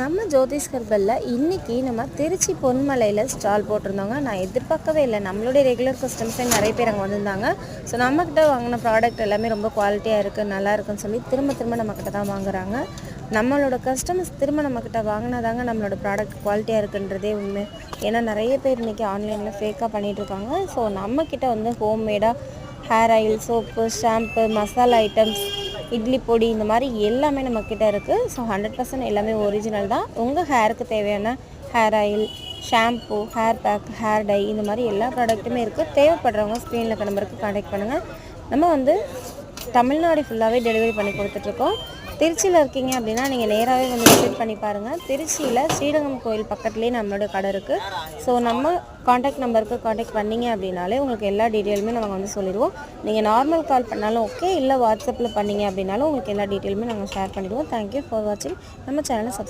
நம்ம ஜோதிஷ் கர்பல்ல இன்னைக்கு நம்ம திருச்சி பொன்மலையில் ஸ்டால் போட்டிருந்தோங்க. நான் எதிர்பார்க்கவே இல்லை. நம்மளுடைய ரெகுலர் கஸ்டமர்ஸே நிறைய பேர் அங்கே வந்திருந்தாங்க. ஸோ நம்மக்கிட்ட வாங்கின ப்ராடக்ட் எல்லாமே ரொம்ப குவாலிட்டியாக இருக்குது நல்லா இருக்குன்னு சொல்லி திரும்ப திரும்ப நம்மக்கிட்ட தான் வாங்குறாங்க. நம்மளோட கஸ்டமர்ஸ் திரும்ப நம்மக்கிட்ட வாங்கினாதாங்க நம்மளோட ப்ராடக்ட் குவாலிட்டியாக இருக்குன்றதே உண்மை. ஏன்னா நிறைய பேர் இன்றைக்கி ஆன்லைனில் ஃபேக்காக பண்ணிகிட்ருக்காங்க ஸோ நம்மக்கிட்ட வந்து ஹோம்மேடாக hair oil soap shampoo masala items idli பொடி இந்த மாதிரி எல்லாமே நம்மக்கிட்ட இருக்குது ஸோ ஹண்ட்ரட் பர்சன்ட் எல்லாமே ஒரிஜினல் தான். உங்கள் ஹேருக்கு தேவையான hair oil shampoo hair pack hair dye இந்த மாதிரி எல்லா ப்ராடக்ட்டுமே இருக்குது தேவைப்படுறவங்க ஸ்க்ரீனில் கிளம்புறதுக்கு நம்பருக்கு கான்டாக்ட் பண்ணுங்கள் நம்ம வந்து தமிழ்நாடு ஃபுல்லாகவே டெலிவரி பண்ணி கொடுத்துட்ருக்கோம் திருச்சியில் இருக்கீங்க அப்படின்னா நீங்கள் நேராகவே வந்து விசிட் பண்ணி பாருங்கள் திருச்சியில் ஸ்ரீரங்கம் கோயில் பக்கத்துலேயே நம்மளோட கடை இருக்குது ஸோ நம்ம காண்டாக்ட் நம்பருக்கு காண்டாக்ட் பண்ணீங்க அப்படின்னாலே உங்களுக்கு எல்லா டீட்டெயிலுமே நாங்கள் வந்து சொல்லிடுவோம். நீங்கள் நார்மல் கால் பண்ணாலும் ஓகே இல்லை வாட்ஸ்அப்பில் பண்ணீங்க அப்படின்னாலும் உங்களுக்கு எல்லா டீட்டெயிலுமே நாங்கள் ஷேர் பண்ணிடுவோம். தேங்க்யூ ஃபார் வாட்சிங் நம்ம சேனலை சப்ஸ்கிரைப்